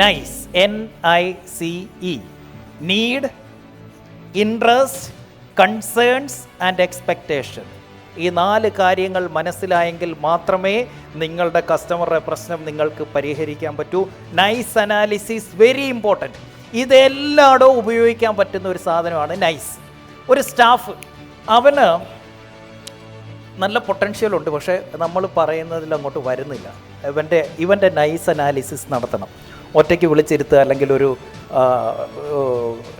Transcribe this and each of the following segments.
Nice N I C E need interest concerns and expectation ഈ നാല് കാര്യങ്ങൾ മനസ്സിലായെങ്കിൽ മാത്രമേ നിങ്ങളുടെ കസ്റ്റമറുടെ പ്രശ്നം നിങ്ങൾക്ക് പരിഹരിക്കാൻ പറ്റൂ. നൈസ് അനാലിസിസ് വെരി ഇമ്പോർട്ടന്റ് ഇതെല്ലായിടവും ഉപയോഗിക്കാൻ പറ്റുന്ന ഒരു സാധനമാണ് നൈസ് ഒരു സ്റ്റാഫ് അവന് നല്ല പൊട്ടൻഷ്യൽ ഉണ്ട് പക്ഷേ നമ്മൾ പറയുന്നതിൽ അങ്ങോട്ട് വരുന്നില്ല. ഇവന്റെ ഇവന്റെ നൈസ് അനാലിസിസ് നടത്തണം. ഒറ്റയ്ക്ക് വിളിച്ചിരുത്തുക അല്ലെങ്കിൽ ഒരു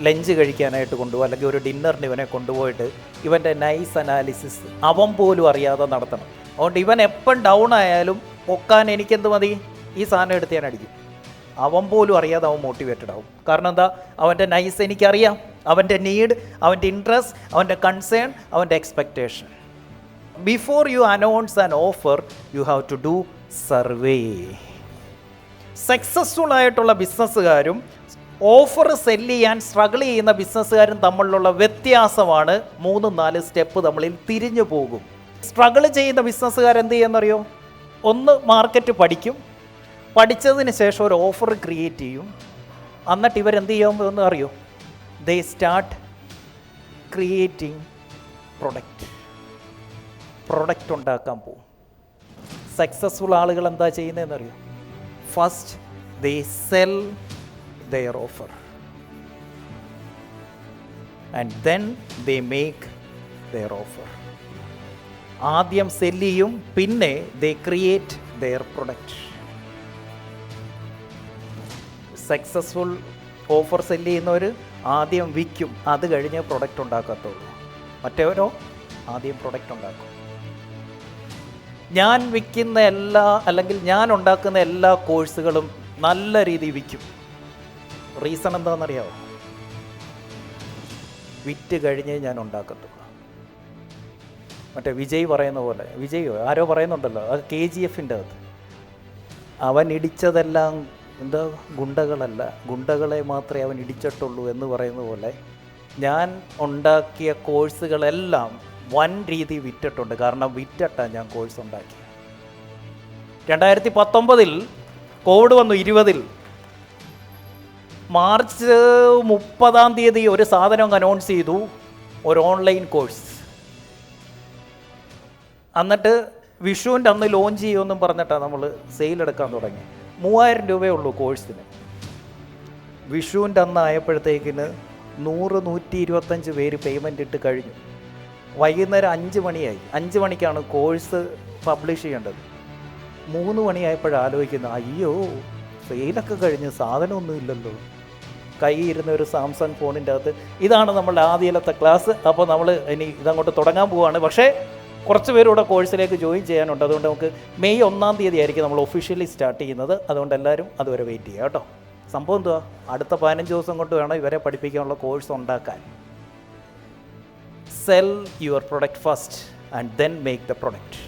ലഞ്ച് കഴിക്കാനായിട്ട് കൊണ്ടുപോകുക അല്ലെങ്കിൽ ഒരു ഡിന്നറിന് ഇവനെ കൊണ്ടുപോയിട്ട് ഇവന്റെ നൈസ് അനാലിസിസ് അവൻ പോലും അറിയാതെ നടത്തണം. അതുകൊണ്ട് ഇവൻ എപ്പം ഡൗൺ ആയാലും പൊക്കാൻ എനിക്കെന്ത് മതി? ഈ സാധനം എടുത്ത് ഞാൻ അടിക്കും. അവൻ പോലും അറിയാതെ അവൻ മോട്ടിവേറ്റഡ് ആവും. കാരണം എന്താ? അവന്റെ നൈസ് എനിക്കറിയാം. അവന്റെ നീഡ് അവന്റെ ഇൻട്രസ്റ്റ് അവന്റെ കൺസേൺ അവന്റെ expectation before you announce an offer you have to do survey successful ആയിട്ടുള്ള ബിസിനസ്സുകാരും ഓഫർ സെല്ല് ചെയ്യാൻ സ്ട്രഗിൾ ചെയ്യുന്ന ബിസിനസ്സുകാരും തമ്മിലുള്ള വ്യത്യാസമാണ് മൂന്ന് നാല് സ്റ്റെപ്പ് നമ്മളിൽ തിരിഞ്ഞു പോകും. സ്ട്രഗിൾ ചെയ്യുന്ന ബിസിനസ്സുകാർ എന്ത് ചെയ്യുന്നറിയോ? ഒന്ന് മാർക്കറ്റ് പഠിക്കും. പഠിച്ചതിന് ശേഷം ഒരു ഓഫർ ക്രിയേറ്റ് ചെയ്യും. എന്നിട്ട് ഇവരെന്ത് ചെയ്യാമെന്ന് അറിയോ? They start creating product product ഉണ്ടാക്കാൻ പോകും. സക്സസ്ഫുൾ ആളുകൾ എന്താ ചെയ്യുന്നതെന്ന് first they sell their offer and then they make their offer ആദ്യം സെല്ല് ചെയ്യും പിന്നെ they create their product successful offer sell ചെയ്യുന്നവർ ആദ്യം വിൽക്കും അത് കഴിഞ്ഞ് പ്രൊഡക്റ്റ് ഉണ്ടാക്കത്തുള്ളൂ. മറ്റവരോ ആദ്യം പ്രൊഡക്റ്റ് ഉണ്ടാക്കും. ഞാൻ വിൽക്കുന്ന എല്ലാ അല്ലെങ്കിൽ ഞാൻ ഉണ്ടാക്കുന്ന എല്ലാ കോഴ്സുകളും നല്ല രീതിയിൽ വിൽക്കും. റീസൺ എന്താണെന്നറിയാമോ വിറ്റ് കഴിഞ്ഞേ ഞാൻ ഉണ്ടാക്കത്തുള്ളൂ. മറ്റേ വിജയ് പറയുന്ന പോലെ വിജയ് ആരോ പറയുന്നുണ്ടല്ലോ അത് കെ ജി എഫിന്റെ അത് അവൻ ഇടിച്ചതെല്ലാം എന്താ ഗുണ്ടകളല്ല ഗുണ്ടകളെ മാത്രമേ അവൻ ഇടിച്ചിട്ടുള്ളൂ എന്ന് പറയുന്ന പോലെ ഞാൻ ഉണ്ടാക്കിയ കോഴ്സുകളെല്ലാം വൻ രീതി വിറ്റിട്ടുണ്ട്. കാരണം വിറ്റിട്ടാണ് ഞാൻ കോഴ്സ് ഉണ്ടാക്കി. രണ്ടായിരത്തി പത്തൊമ്പതിൽ കോവിഡ് വന്നു ഇരുപതിൽ. മാർച്ച് മുപ്പതാം തീയതി ഒരു സാധനം അനൗൺസ് ചെയ്തു. ഒരു ഓൺലൈൻ കോഴ്സ് എന്നിട്ട് വിഷുവിന്റെ അന്ന് ലോഞ്ച് ചെയ്യുമെന്നും പറഞ്ഞിട്ടാണ് നമ്മൾ സെയിൽ സെയിലെടുക്കാൻ തുടങ്ങി. മൂവായിരം രൂപയേ ഉള്ളൂ കോഴ്സിന് വിഷുവിന്റെ അന്ന് ആയപ്പോഴത്തേക്കിന് നൂറ് നൂറ്റി ഇരുപത്തഞ്ച് പേര് പേയ്മെന്റ് ഇട്ട് കഴിഞ്ഞു. വൈകുന്നേരം അഞ്ച് മണിയായി. അഞ്ച് മണിക്കാണ് കോഴ്സ് പബ്ലിഷ് ചെയ്യേണ്ടത്. മൂന്ന് മണിയായപ്പോഴും ആലോചിക്കുന്നത് അയ്യോ സെയിലൊക്കെ കഴിഞ്ഞ് സാധനമൊന്നും ഇല്ലല്ലോ. കൈ ഇരുന്ന ഒരു സാംസങ് ഫോണിന്റെ അകത്ത്. ഇതാണ് നമ്മളുടെ ആദ്യത്തെ ക്ലാസ് അപ്പോൾ നമ്മൾ ഇനി ഇതങ്ങോട്ട് തുടങ്ങാൻ പോവുകയാണ് പക്ഷേ കുറച്ച് പേരൂടെ കോഴ്സിലേക്ക് ജോയിൻ ചെയ്യാനുണ്ട്. അതുകൊണ്ട് നമുക്ക് മെയ് ഒന്നാം തീയതി ആയിരിക്കും നമ്മൾ ഒഫീഷ്യലി സ്റ്റാർട്ട് ചെയ്യുന്നത്. അതുകൊണ്ട് എല്ലാവരും അതുവരെ വെയിറ്റ് ചെയ്യുക കേട്ടോ. സംഭവം എന്തുവാ? അടുത്ത പതിനഞ്ച് ദിവസം കൊണ്ട് വേണം ഇവരെ പഠിപ്പിക്കാനുള്ള കോഴ്സ് ഉണ്ടാക്കാൻ. Sell your product first and then make the product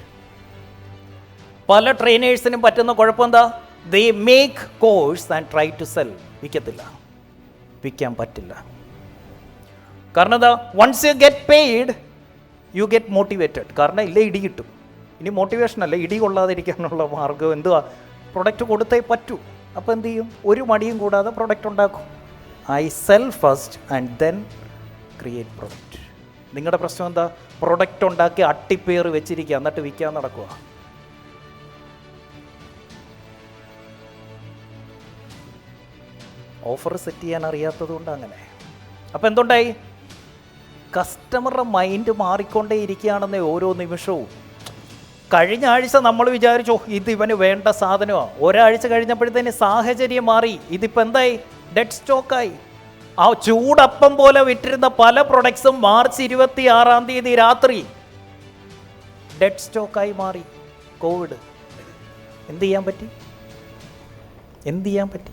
പല ട്രെയിനേഴ്സിനും പറ്റുന്ന കുഴപ്പം എന്താ they make course and try to sell വിൽക്കത്തില്ല വിൽക്കാൻ പറ്റില്ല. കാരണം എന്താ? Once you get paid you get motivated കാരണം ഇല്ല ഇടി കിട്ടും. ഇനി മോട്ടിവേഷൻ അല്ല ഇടി കൊള്ളാതിരിക്കാനുള്ള മാർഗം എന്തുവാ? പ്രൊഡക്റ്റ് കൊടുത്തേ പറ്റൂ. അപ്പോൾ എന്ത് ചെയ്യും? ഒരു മടിയും കൂടാതെ പ്രൊഡക്റ്റ് ഉണ്ടാക്കും. I sell first and then create product നിങ്ങളുടെ പ്രശ്നം എന്താ? പ്രൊഡക്റ്റ് ഉണ്ടാക്കി അട്ടിപ്പേർ വെച്ചിരിക്കുക. എന്നിട്ട് വിൽക്കാൻ നടക്കുക ഓഫർ സെറ്റ് ചെയ്യാൻ അറിയാത്തത് കൊണ്ട് അങ്ങനെ. അപ്പോൾ എന്തുണ്ടായി? കസ്റ്റമറുടെ മൈൻഡ് മാറിക്കൊണ്ടേ ഇരിക്കുകയാണെന്നേ ഓരോ നിമിഷവും. കഴിഞ്ഞ ആഴ്ച നമ്മൾ വിചാരിച്ചോ ഇത് ഇവന് വേണ്ട സാധനമാണ് ഒരാഴ്ച കഴിഞ്ഞപ്പോഴത്തേന് സാഹചര്യം മാറി. ഇതിപ്പോൾ എന്തായി? ഡെഡ് സ്റ്റോക്കായി ആ ചൂടപ്പം പോലെ വിറ്റിരുന്ന പല പ്രൊഡക്ട്സും മാർച്ച് ഇരുപത്തി ആറാം തീയതി രാത്രി ഡെഡ് സ്റ്റോക്കായി മാറി. കോവിഡ് എന്ത് ചെയ്യാൻ പറ്റി? എന്ത് ചെയ്യാൻ പറ്റി?